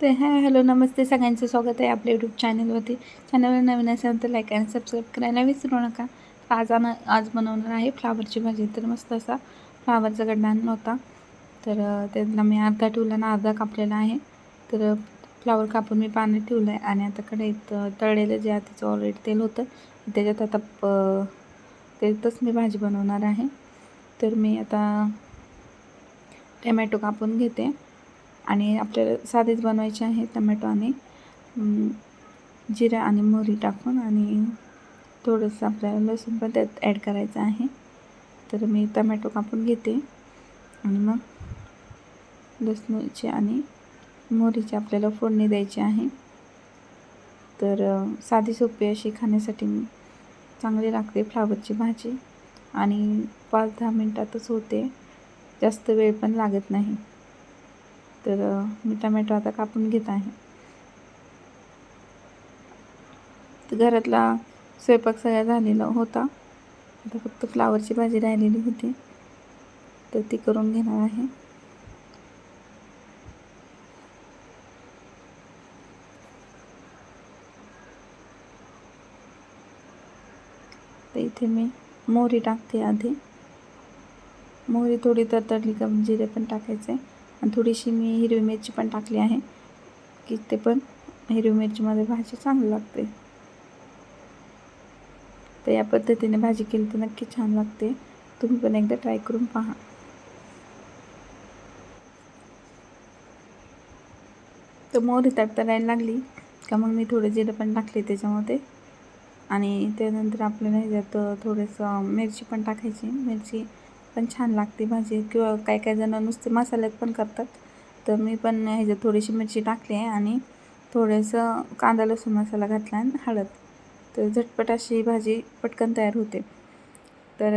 तर हां हॅलो नमस्ते. सगळ्यांचं स्वागत आहे आपल्या यूट्यूब चॅनलवरती चॅनलवर नवीन असेल तर लाईक आणि सबस्क्राईब करायला विसरू नका. आज आण आज बनवणार आहे फ्लावरची भाजी. तर मस्त असा फ्लावरचा गड्डा आणला होता. तर अं, त्यातला मी अर्धा ठेवला आणि अर्धा कापलेला आहे. तर फ्लावर कापून मी पाण्यात ठेवलं आहे आणि आता कढईत तळलेलं जे आहे त्याचं ऑलरेडी तेल होतं. त्याच्यात आता प त्यातच मी भाजी बनवणार आहे. तर मी आता टमॅटो कापून घेते. आणि आपल्याला साधीच बनवायचे आहे टमॅटो आणि अं, जिरा आणि मोहरी टाकून आणि थोडंसं आपल्याला लसूण पण त्यात ॲड करायचं आहे. तर मी टमॅटो कापून घेते. आणि मग लसणाची आणि मोहरीची आपल्याला फोडणी द्यायची आहे. तर साधी सोपी अशी खाण्यासाठी चांगली लागते फ्लावरची भाजी. आणि पाच दहा मिनटातच होते. जास्त वेळ पण लागत नाही. तर मी टमॅटो आता कापून घेत आहे. तर घरातला स्वयंपाक सगळा झालेला होता. आता फक्त फ्लावरची भाजी राहिलेली होती. तर ती करून घेणार आहे. तर इथे मी मोहरी टाकते आधी. मोहरी थोडी तरतडली का जिरे पण टाकायचे. आणि थोडीशी मी हिरवी मिरची पण टाकली आहे की ते पण हिरवी मिरचीमध्ये भाजी चांगली लागते. तर या पद्धतीने भाजी केली तर नक्की छान लागते. तुम्ही पण एकदा ट्राय करून पहा. तर मोहरी तडतडायला लागली का मग मी थोडं जिरं पण टाकले त्याच्यामध्ये. आणि त्यानंतर आपल्याला ह्याच्यात थोडंसं मिरची पण टाकायची. मिरची पण छान लागते भाजी. किंवा काही काही जण नुसते मसाल्यात पण करतात. तर मी पण ह्याच्यात थोडीशी मिरची टाकली आहे आणि थोडंसं कांदा लसूण मसाला घातला आणि हळद. तर झटपट अशी भाजी पटकन तयार होते. तर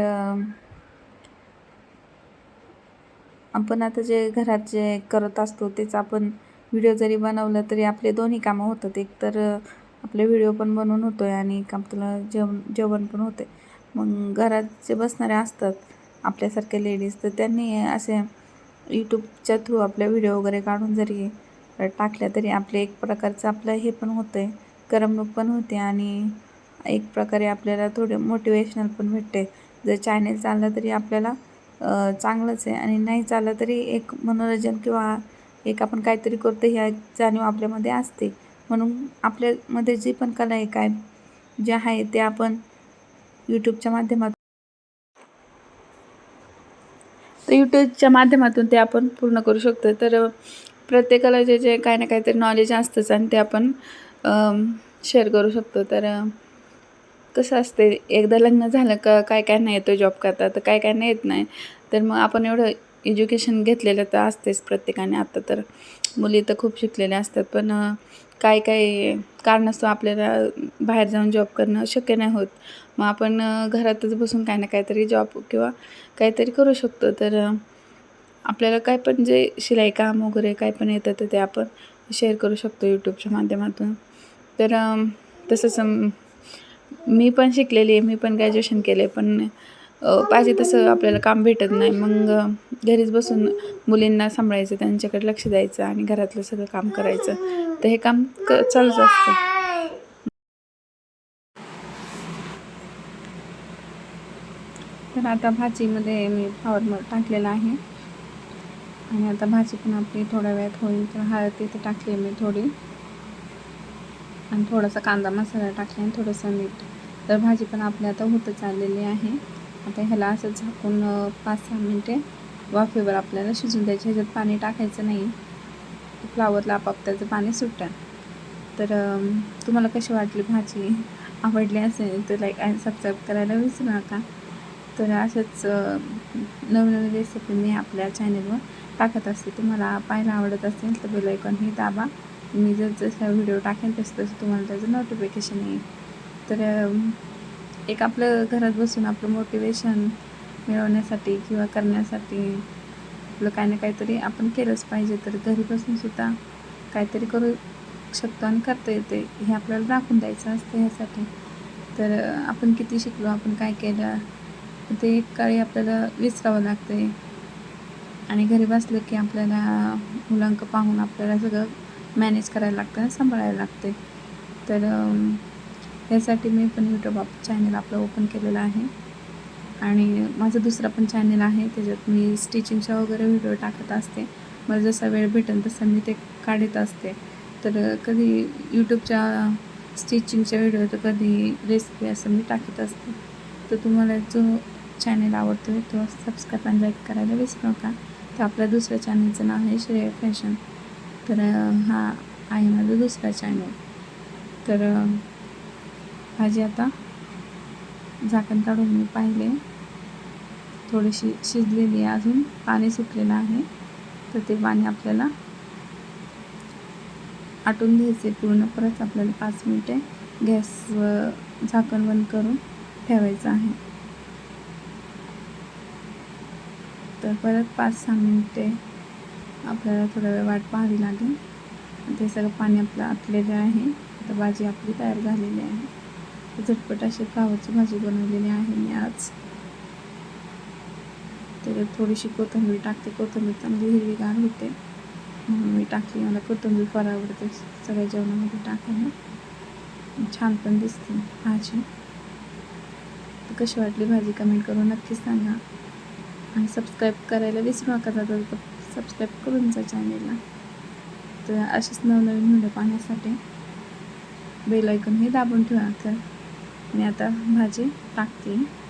आपण आता जे घरात जे करत असतो तेच आपण व्हिडिओ जरी बनवलं तरी आपले दोन्ही कामं होतात. एक तर आपले व्हिडिओ पण बनवून होतो आहे आणि एक आपलं जेवण जेवण पण होते मग घरात जे बसणारे असतात आपल्यासारख्या लेडीज तर त्यांनी असे यूट्यूबच्या थ्रू आपल्या व्हिडिओ वगैरे काढून जरी टाकल्या तरी आपले एक प्रकारचं आपलं हे पण होतं आहे करमणूक पण होते आणि एक प्रकारे आपल्याला थोडे मोटिवेशनल पण भेटते. जर चॅनेल चाललं तरी आपल्याला चांगलंच आहे आणि नाही चाललं तरी एक मनोरंजन किंवा एक आपण काहीतरी करतो ह्या जाणीव आपल्यामध्ये असते. म्हणून आपल्यामध्ये जी पण कला आहे काय जे आहे ते आपण यूट्यूबच्या माध्यमातून तर यूट्यूबच्या माध्यमातून ते आपण पूर्ण करू शकतो तर प्रत्येकाला जे जे काही ना काहीतरी नॉलेज असतंच आणि ते आपण शेअर करू शकतो तर कसं असते एकदा लग्न झालं का काय काय नाही येतो जॉब करता तर काय काय नाही येत नाही. तर मग आपण एवढं एज्युकेशन घेतलेलं तर असतेच प्रत्येकाने आता. तर मुली तर खूप शिकलेल्या असतात पण काय काय कारणास्तव आपल्याला बाहेर जाऊन जॉब करणं शक्य नाही होत. मग आपण घरातच बसून काही ना काहीतरी जॉब किंवा काहीतरी करू शकतो. तर आपल्याला काय पण जे शिलाई काम वगैरे काय पण येतं तर ते आपण शेअर करू शकतो यूट्यूबच्या माध्यमातून. तर तसंच मी पण शिकलेली आहे मी पण ग्रॅज्युएशन केलं आहे पण पाहिजे तसं आपल्याला काम भेटत नाही. मग घरीच बसून मुलींना सांभाळायचं त्यांच्याकडे लक्ष द्यायचं आणि घरातलं सगळं काम करायचं. तर हे काम क चालूच असतं. तर आता भाजीमध्ये मी फ्लावर टाकलेला आहे. आणि आता भाजी पण आपली थोड्या वेळात होईल. तर हळद तिथे टाकली मी थोडी. आणि थोडासा कांदा मसाला टाकला आणि थोडंसं मीठ. तर भाजी पण आपली आता होतच चाललेली आहे. आता ह्याला असं झाकून पाच सहा मिनटे वाफेवर आपल्याला शिजून द्यायचे. ह्याच्यात पाणी टाकायचं नाही. फ्लावरला आपाप त्याचं पाणी सुटतं. तर तुम्हाला कशी वाटली भाजी? आवडली असेल तर लाईक अँड सबस्क्राईब करायला विसरू नका. तर अशाच अं, नवनवीन रेसिपी मी आपल्या चॅनलवर टाकत असते. तुम्हाला पाहायला आवडत असेल तर बेल हे दाबा. मी जर जसा व्हिडिओ टाकेन तसं तसं तुम्हाला त्याचं नोटिफिकेशन येईल. तर एक आपलं घरात बसून आपलं मोटिवेशन मिळवण्यासाठी किंवा करण्यासाठी आपलं काही ना काहीतरी आपण केलंच पाहिजे. तर घरी बसून सुद्धा काहीतरी करू शकतो आणि करता येते. हे आपल्याला दाखवून द्यायचं असतं ह्यासाठी. तर आपण किती शिकलो आपण काय केलं ते एक काळी आपल्याला विसरावं लागते आणि घरी बसलं की आपल्याला मुलांक पाहून आपल्याला सगळं मॅनेज करायला लागतं सांभाळायला लागते तर यासाठी मी पण यूट्यूब आप चॅनल आपलं ओपन केलेलं आहे. आणि माझं दुसरं पण चॅनल आहे त्याच्यात मी स्टिचिंगच्या वगैरे व्हिडिओ टाकत असते. मला जसा वेळ भेटेल तसं मी ते काढत असते. तर कधी यूट्यूबच्या स्टिचिंगच्या व्हिडिओ तर कधी रेसिपी असं मी टाकत असते. तर तुम्हाला जो चॅनल आवडतो आहे तो सबस्क्राईब आणि लाईक करायला विसरू नका. तर आपल्या दुसऱ्या चॅनलचं नाव आहे श्रेय फॅशन तर हा आहे माझा दुसरा चॅनल तर भाजी आता झाकण काढून मी पाहिले. थोडीशी शिजलेली आहे अजून पाणी सुटलेलं आहे. तर ते पाणी आपल्याला आटून घ्यायचे पूर्ण. परत आपल्याला पाच मिनिटे गॅस झाकण बंद करून ठेवायचं आहे. तर परत पाच सहा मिनिटे आपल्याला थोडा वेळ वाट पाहावी लागेल. ते सगळं पाणी आपलं आटलेलं आहे. तर भाजी आपली तयार झालेली आहे. झटपट अशी फ्लावरची भाजी बनवलेली आहे मी आज. त्याच्यात थोडीशी कोथिंबीर टाकते. कोथिंबीर चांगली हिरवीगार होते. म्हणून मी टाकली. मला कोथिंबीर फार आवडते. सगळ्या जेवणामध्ये टाकायला. छान पण दिसते भाजी. तर कशी वाटली भाजी कमेंट करून नक्की सांगा. आणि सबस्क्राईब करायला विसरू नका जाता तर सबस्क्राईब करून जा चॅनेलला. तर असेच नवनवीन व्हिडिओ पाहण्यासाठी बेल ऐकून हे दाबून ठेवा. तर मी आता भाजी टाकते.